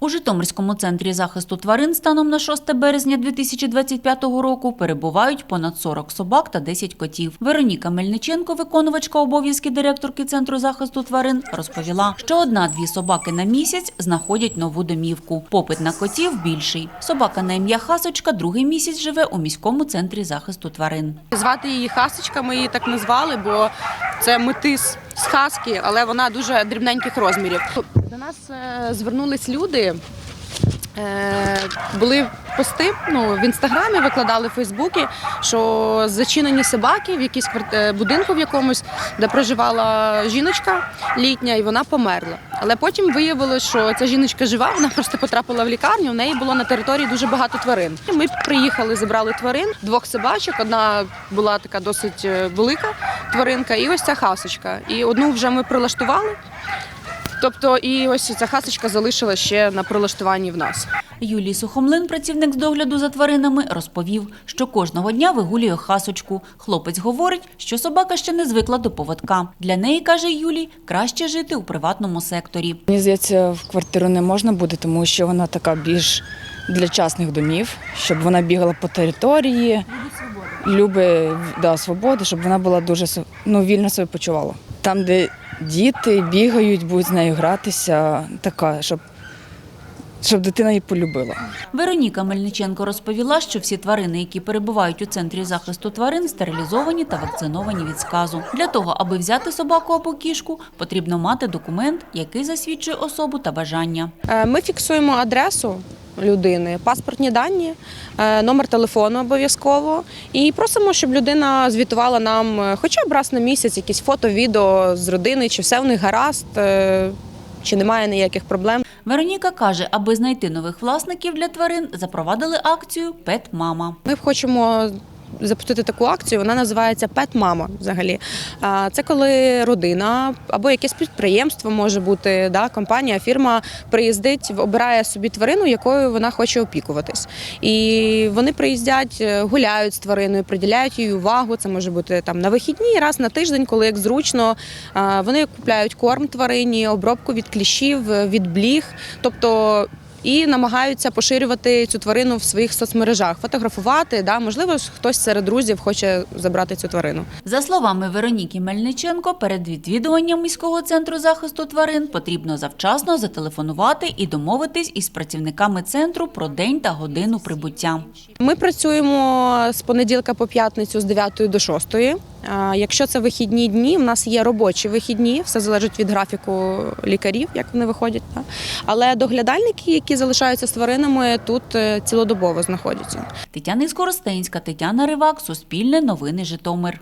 У Житомирському центрі захисту тварин станом на 6 березня 2025 року перебувають понад 40 собак та 10 котів. Вероніка Мельниченко, виконувачка обов'язки директорки центру захисту тварин, розповіла, що одна-дві собаки на місяць знаходять нову домівку. Попит на котів більший. Собака на ім'я Хасочка другий місяць живе у міському центрі захисту тварин. Звати її Хасочка, ми її так назвали, бо це метис з хаски, але вона дуже дрібненьких розмірів. До нас е, звернулись люди. Е, були пости ну, в інстаграмі, викладали в Фейсбуці, що зачинені собаки в якійсь е, будинку в якомусь, де проживала жіночка літня, і вона померла. Але потім виявилось, що ця жіночка жива, вона просто потрапила в лікарню. У неї було на території дуже багато тварин. Ми приїхали, забрали тварин, двох собачок. Одна була така досить велика тваринка, і ось ця хасочка. І одну вже ми прилаштували. Тобто, і ось ця хасочка залишила ще на прилаштуванні в нас. Юлій Сухомлин, працівник з догляду за тваринами, розповів, що кожного дня вигулює хасочку. Хлопець говорить, що собака ще не звикла до поводка. Для неї, каже Юлій, краще жити у приватному секторі. Мені здається, в квартиру не можна буде, тому що вона така більш для частних домів, щоб вона бігала по території, любить да, свободу, щоб вона була дуже ну, вільно себе почувала. Там, де діти бігають, будуть з нею гратися, така, щоб, щоб дитина її полюбила. Вероніка Мельниченко розповіла, що всі тварини, які перебувають у центрі захисту тварин, стерилізовані та вакциновані від сказу. Для того, аби взяти собаку або кішку, потрібно мати документ, який засвідчує особу та бажання. Е, Ми фіксуємо адресу людини, паспортні дані, е, номер телефону обов'язково. І просимо, щоб людина звітувала нам е, хоча б раз на місяць якісь фото, відео з родини, чи все в них гаразд, е, чи немає ніяких проблем. Вероніка каже, аби знайти нових власників для тварин, запровадили акцію Пет Мама. Ми хочемо запустити таку акцію. Вона називається Пет Мама. Взагалі, це коли родина або якесь підприємство може бути, да, компанія, фірма приїздить, обирає собі тварину, якою вона хоче опікуватись. І вони приїздять, е, гуляють з твариною, приділяють їй увагу. Це може бути там на вихідні, раз на тиждень, коли як зручно. Вони купляють корм тварині, обробку від кліщів, е, від бліг. Тобто і намагаються поширювати цю тварину в своїх соцмережах, фотографувати. Да, можливо, хтось серед друзів хоче забрати цю тварину. За словами Вероніки Мельниченко, перед відвідуванням міського центру захисту тварин потрібно завчасно зателефонувати і домовитись із працівниками центру про день та годину прибуття. Ми працюємо з понеділка по п'ятницю з 9 до 6. Якщо це вихідні дні, в нас є робочі вихідні, все залежить від графіку лікарів, як вони виходять. Але доглядальники, які залишаються з тваринами, тут е, цілодобово знаходяться. Тетяна Іскоростенська, Тетяна Ривак, Суспільне новини Житомир.